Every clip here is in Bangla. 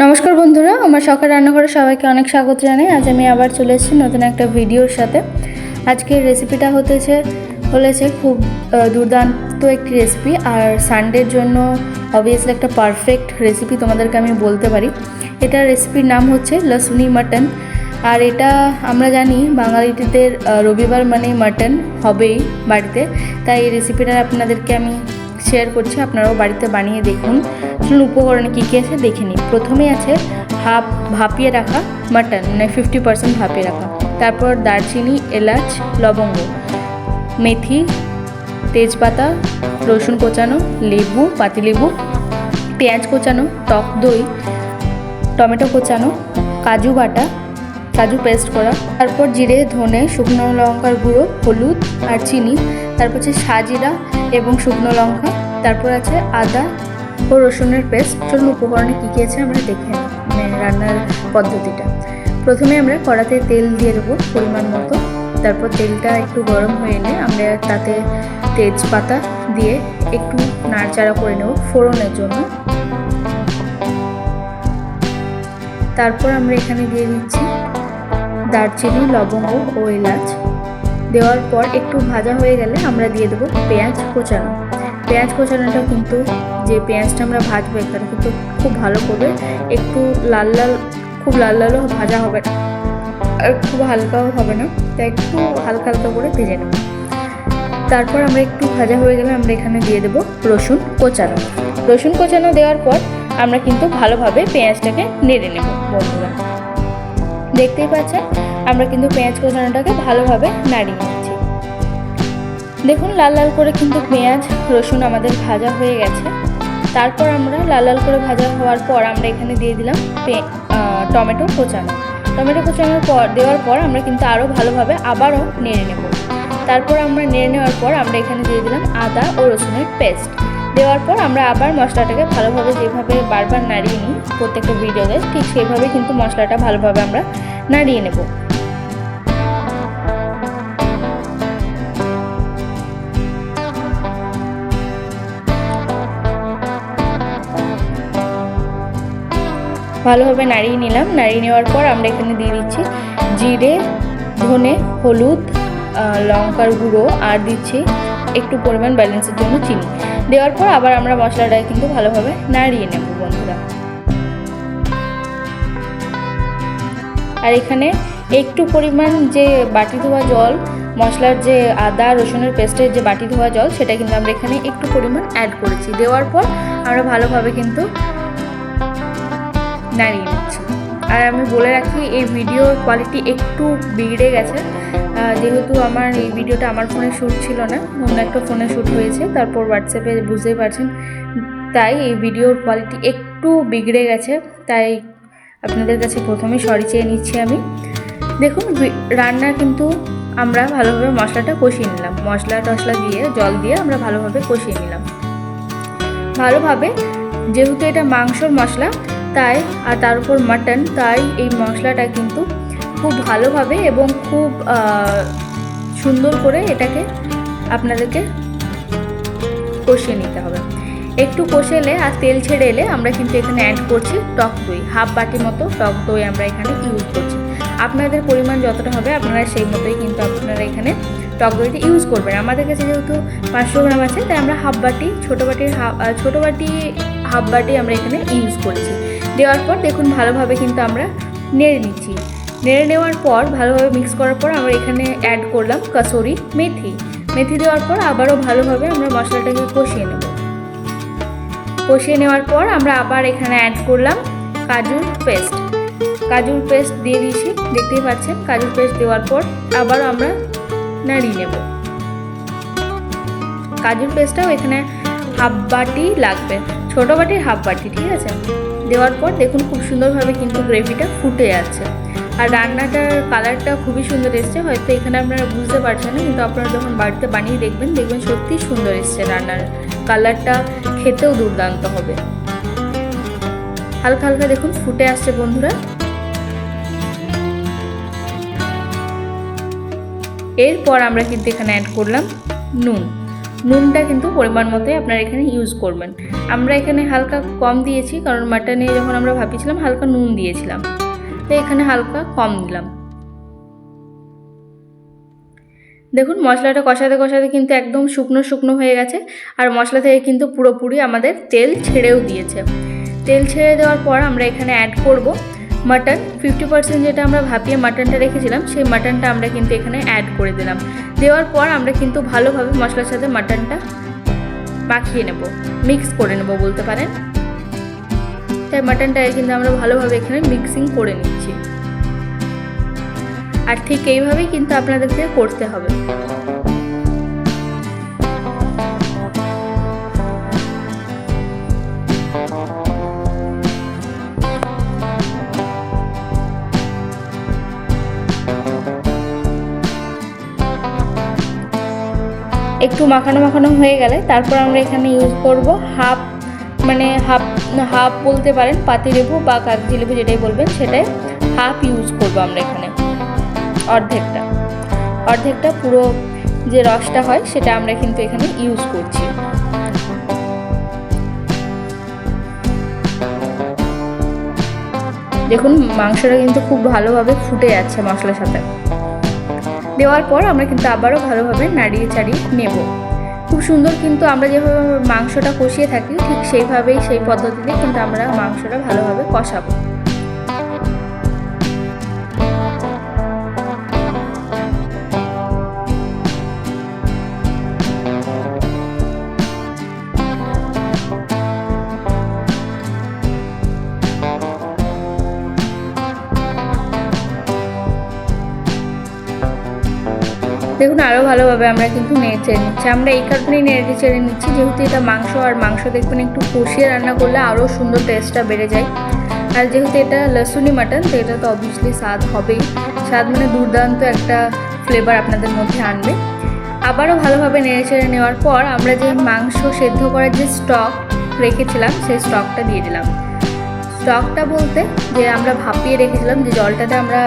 নমস্কার বন্ধুরা, আমার সকাল রান্নাঘরে সবাইকে অনেক স্বাগত জানাই। আজ আমি আবার চলে এসেছি নতুন একটা ভিডিওর সাথে। আজকের রেসিপিটা হতেছে বলেছে খুব দুর্দান্ত একটি রেসিপি আর সানডের জন্য অবভিয়াসলি একটা পারফেক্ট রেসিপি তোমাদেরকে আমি বলতে পারি। এটা রেসিপির নাম হচ্ছে লসুনি মাটন। আর এটা আমরা জানি বাঙালিদের রবিবার মানে মাটন হবেই বাড়িতে। তাই এই রেসিপিটা আপনাদেরকে আমি শেয়ার করছি, আপনারাও বাড়িতে বানিয়ে দেখুন। উপকরণে কী কী আছে দেখে নিন প্রথমেই আছে হাফ ভাপিয়ে রাখা মাটন মানে ফিফটি পার্সেন্ট ভাপিয়ে রাখা। তারপর দারচিনি, এলাচ, লবঙ্গ, মেথি, তেজপাতা, রসুন কোচানো, লেবু, পাতিলেবু, পেঁয়াজ কোচানো, টক দই, টমেটো কোচানো, কাজু বাটা কাজু পেস্ট করা, তারপর জিরে, ধনে, শুকনো লঙ্কার গুঁড়ো, হলুদ আর চিনি, তারপর হচ্ছে সাজিরা এবং শুকনো লঙ্কা, তারপর আছে আদা ও রসুনের পেস্ট চলুন উপকরণে কী কী আছে আমরা দেখে মানে রান্নার পদ্ধতিটা। প্রথমে আমরা কড়াতে তেল দিয়ে দেবো পরিমাণ মতো, তারপর তেলটা একটু গরম হয়ে এলে আমরা তাতে তেজপাতা দিয়ে একটু নাড়চাড়া করে নেব ফোড়নের জন্য। তারপর আমরা এখানে দিয়ে দিচ্ছি দারচিনি, লবঙ্গ ও এলাচ। দেওয়ার পর একটু ভাজা হয়ে গেলে আমরা দিয়ে দেবো পেঁয়াজ কোচানো। পেঁয়াজ কোচানোটা কিন্তু যে পেঁয়াজটা আমরা ভাজবো এখানে কিন্তু খুব ভালো করে একটু লাল লাল, খুব লাল লালও ভাজা হবে না, আর খুব হালকাও হবে না, তাই একটু হালকা হালকা করে ভেজে নেব। তারপর আমরা একটু ভাজা হয়ে গেলে আমরা এখানে দিয়ে দেবো রসুন কোচানো। রসুন কোচানো দেওয়ার পর আমরা কিন্তু ভালোভাবে পেঁয়াজটাকে নেড়ে নেব, বন্ধুরা। দেখতেই পাচ্ছেন, আমরা কিন্তু পেঁয়াজ কোচানোটাকে ভালোভাবে নাড়িয়ে নিচ্ছি। দেখুন, লাল লাল করে কিন্তু পেঁয়াজ, রসুন আমাদের ভাজা হয়ে গেছে। তারপর আমরা লাল লাল করে ভাজা হওয়ার পর আমরা এখানে দিয়ে দিলাম টমেটো কোচানো। টমেটো কোচানোর পর, দেওয়ার পর আমরা কিন্তু আরও ভালোভাবে আবারও নেড়ে নেব। তারপর আমরা নেড়ে নেওয়ার পর আমরা এখানে দিয়ে দিলাম আদা ও রসুনের পেস্ট। দেওয়ার পর আমরা আবার মশলাটাকে ভালোভাবে যেভাবে বারবার নাড়িয়ে নিই প্রত্যেকটা ভিডিওতে, ঠিক সেইভাবে কিন্তু মশলাটা ভালোভাবে আমরা নাড়িয়ে নেব। ভালোভাবে নাড়িয়ে নিলাম। নাড়িয়ে নেওয়ার পর আমরা এখানে দিয়ে দিচ্ছি জিরে, ধনে, হলুদ লঙ্কার গুঁড়ো, আর দিচ্ছি একটু পরিমাণ ব্যালেন্সের জন্য চিনি। দেওয়ার পর আবার আমরা মশলাটা কিন্তু ভালোভাবে নাড়িয়ে নেব বন্ধুরা। আর এখানে একটু পরিমাণ যে বাটি ধোয়া জল, মশলার যে আদা, রসুনের পেস্টের যে বাটি ধোয়া জল, সেটা কিন্তু আমরা এখানে একটু পরিমাণ অ্যাড করেছি। দেওয়ার পর আমরা ভালোভাবে কিন্তু নাড়িয়ে নিচ্ছি। আর আমি বলে রাখি, এই ভিডিওর কোয়ালিটি একটু বিগড়ে গেছে। যেহেতু আমার এই ভিডিওটা আমার ফোনে শ্যুট ছিল না, অন্য একটা ফোনে শ্যুট হয়েছে, তারপর হোয়াটসঅ্যাপে বুঝতেই পারছেন। তাই এই ভিডিওর কোয়ালিটি একটু বিগড়ে গেছে, তাই আপনাদের কাছে প্রথমে সরি চেয়ে নিচ্ছি আমি। দেখুন রান্না কিন্তু আমরা ভালোভাবে মশলাটা কষিয়ে নিলাম। মশলা টশলা দিয়ে, জল দিয়ে আমরা ভালোভাবে কষিয়ে নিলাম। ভালোভাবে, যেহেতু এটা মাংসর মশলা, তাই, আর তার উপর মাটন তাই এই মশলাটা কিন্তু খুব ভালোভাবে এবং খুব সুন্দর করে এটাকে আপনাদেরকে কষিয়ে নিতে হবে। একটু কষে এলে আর তেল ছেড়ে এলে আমরা কিন্তু এখানে অ্যাড করছি টক দই হাফ বাটি মতো টক দই আমরা এখানে ইউজ করছি। আপনাদের পরিমাণ যতটা হবে আপনারা সেই মতোই কিন্তু আপনারা এখানে টক দইটা ইউজ করবেন। আমাদের কাছে যেহেতু পাঁচশো গ্রাম আছে, তাই আমরা হাফ বাটি, ছোটো বাটির হাফ ছোটো বাটি হাফ বাটি আমরা এখানে ইউজ করছি। দেওয়ার পর দেখুন ভালোভাবে কিন্তু আমরা নেড়ে নিচ্ছি। নেড়ে নেওয়ার পর ভালোভাবে মিক্স করার পর আমরা এখানে অ্যাড করলাম কাসুরি মেথি। মেথি দেওয়ার পর আবারও ভালোভাবে আমরা মশলাটাকে কষিয়ে নেব। কষিয়ে নেওয়ার পর আমরা আবার এখানে অ্যাড করলাম কাজুর পেস্ট। কাজুর পেস্ট দিয়ে দিয়েছি, দেখতেই পাচ্ছেন? কাজুর পেস্ট দেওয়ার পর আবারও আমরা নাড়িয়ে নেব। কাজুর পেস্টটাও এখানে হাফ বাটি লাগবে। ছোটো বাটির হাফ বাটি, ঠিক আছে? দেওয়ার পর দেখুন খুব সুন্দরভাবে কিন্তু গ্রেভিটা ফুটে যাচ্ছে আর রান্নাটার কালারটা খুবই সুন্দর এসছে, হয়তো এখানে আপনারা বুঝতে পারছেন না, কিন্তু আপনারা যখন বাড়িতে বানিয়ে দেখবেন দেখবেন সত্যিই সুন্দর এসছে রান্নার কালারটা খেতেও দুর্দান্ত হবে। হালকা হালকা দেখুন, ফুটে আসছে বন্ধুরা। এরপর আমরা কিন্তু এখানে অ্যাড করলাম নুন। নুনটা কিন্তু পরিমাণ মতোই আপনারা এখানে ইউজ করবেন। আমরা এখানে হালকা কম দিয়েছি, কারণ মাটনে যখন আমরা ভাপিছিলাম, হালকা নুন দিয়েছিলাম। তো এখানে হালকা কম দিলাম। দেখুন, মশলাটা কষাতে কষাতে কিন্তু একদম শুকনো শুকনো হয়ে গেছে, আর মশলা থেকে কিন্তু পুরোপুরি আমাদের তেল ছেড়েও দিয়েছে। তেল ছেড়ে দেওয়ার পর আমরা এখানে অ্যাড করব মাটন ফিফটি পার্সেন্ট যেটা আমরা ভাপিয়ে মাটনটা রেখেছিলাম, সেই মাটনটা আমরা কিন্তু এখানে অ্যাড করে দিলাম। দেওয়ার পর আমরা কিন্তু ভালোভাবে মশলার সাথে মাটনটা মাখিয়ে নেব মিক্স করে নেব বলতে পারেন। তাই মাটনটাকে কিন্তু আমরা ভালোভাবে এখানে মিক্সিং করে নিচ্ছি আর ঠিক এইভাবেই কিন্তু আপনাদেরকে করতে হবে। একটু মাখানো মাখানো হয়ে গেলে তারপর আমরা এখানে ইউজ করব হাফ মানে হাফ হাফ বলতে পারেন পাতিলেবু বা কাগজি লেবু যেটাই বলবেন সেটাই হাফ ইউজ করব আমরা এখানে। অর্ধেকটা। অর্ধেকটা পুরো যে রসটা হয় সেটা আমরা কিন্তু এখানে ইউজ করছি। দেখুন, মাংসটা কিন্তু খুব ভালোভাবে ফুটে যাচ্ছে মশলার সাথে। দেওয়ার পর আমরা কিন্তু আবারও ভালোভাবে নাড়িয়ে চাড়িয়ে নেব। খুব সুন্দর কিন্তু আমরা যেভাবে মাংসটা কষিয়ে থাকি, ঠিক সেইভাবেই সেই পদ্ধতিতে কিন্তু আমরা মাংসটা ভালোভাবে কষাবো। দেখুন আরও ভালোভাবে আমরা কিন্তু নেড়ে চেড়ে নিচ্ছি। আমরা এই কারণেই নেড়ে চেড়ে নিচ্ছি, যেহেতু এটা মাংস আর মাংস দেখবেন একটু কষিয়ে রান্না করলে আরও সুন্দর টেস্টটা বেড়ে যায়। আর যেহেতু এটা লসুনি মাটন, তো এটা তো অবভিয়াসলি স্বাদ হবেই। স্বাদ মানে দুর্দান্ত একটা ফ্লেভার আপনাদের মধ্যে আনবে। আবারও ভালোভাবে নেড়ে চেড়ে নেওয়ার পর আমরা যে মাংস সেদ্ধ করার যে স্টক রেখেছিলাম, সেই স্টকটা দিয়ে দিলাম। স্টকটা বলতে যে আমরা ভাপিয়ে রেখেছিলাম, যে জলটাতে আমরা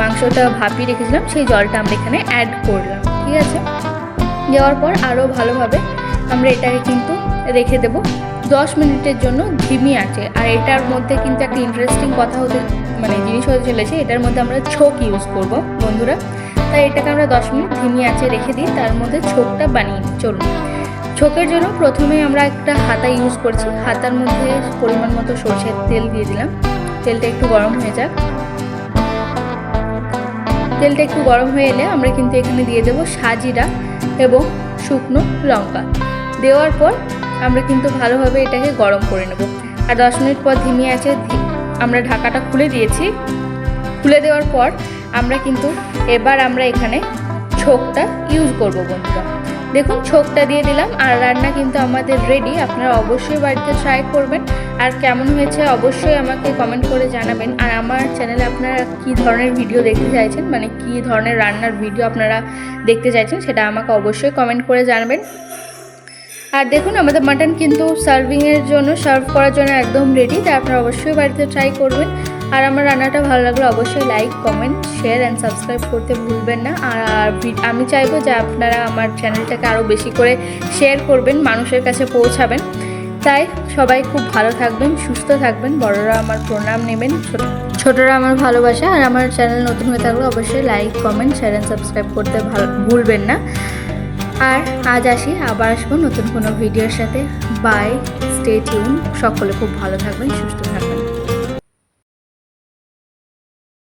মাংসটা ভাপিয়ে রেখেছিলাম, সেই জলটা আমরা এখানে অ্যাড করলাম, ঠিক আছে? দেওয়ার পর আরও ভালোভাবে আমরা এটাকে কিন্তু রেখে দেব। দশ মিনিটের জন্য ধিমি আছে, আর এটার মধ্যে কিন্তু একটা ইন্টারেস্টিং কথা হতে মানে জিনিস হতে চলেছে, এটার মধ্যে আমরা ছোক ইউজ করব, বন্ধুরা। তাই এটাকে আমরা দশ মিনিট ধিমি আছে রেখে দিই তার মধ্যে ছোকটা বানিয়ে চলুন। ছোকের জন্য প্রথমে আমরা একটা হাতা ইউজ করছি, হাতার মধ্যে পরিমাণ মতো সর্ষের তেল দিয়ে দিলাম। তেলটা একটু গরম হয়ে যাক। তেলটা একটু গরম হয়ে এলে আমরা কিন্তু এখানে দিয়ে দেবো সাজিরা এবং শুকনো লঙ্কা। দেওয়ার পর আমরা কিন্তু ভালোভাবে এটাকে গরম করে নেব। আর দশ মিনিট পর ধিমি আছে আমরা ঢাকাটা খুলে দিয়েছি। খুলে দেওয়ার পর আমরা কিন্তু এবার আমরা এখানে ছোকটা ইউজ করব বন্ধুরা। দেখুন, ছোকটা দিয়ে দিলাম, আর রান্না কিন্তু আমাদের রেডি আপনারা অবশ্যই বাড়িতে ট্রাই করবেন। আর কেমন হয়েছে অবশ্যই আমাকে কমেন্ট করে জানাবেন। আর আমার চ্যানেলে আপনারা কী ধরনের ভিডিও দেখতে চাইছেন মানে কী ধরনের রান্নার ভিডিও আপনারা দেখতে চাইছেন, সেটা আমাকে অবশ্যই কমেন্ট করে জানাবেন। আর দেখুন, আমাদের মাটন কিন্তু সার্ভিংয়ের জন্য সার্ভ করার জন্য একদম রেডি তাই আপনারা অবশ্যই বাড়িতে ট্রাই করবেন। আর আমার রান্নাটা ভালো লাগলে অবশ্যই like comment share and subscribe করতে ভুলবেন না। আর আমি চাইব যে আপনারা আমার চ্যানেলটাকে আরও বেশি করে শেয়ার করবেন, মানুষের কাছে পৌঁছাবেন। তাই সবাই খুব ভালো থাকবেন, সুস্থ থাকবেন। বড়রা আমার প্রণাম নেবেন। ছোটরা আমার ভালোবাসা। আর আমার চ্যানেল নতুন হয়ে থাকলে অবশ্যই like comment share and subscribe করতে ভালো ভুলবেন না। আর আজ আসি, আবার আসব নতুন কোনো ভিডিওর সাথে। বাই স্টে টিউন সকলে খুব ভালো থাকবেন, সুস্থ থাকবেন।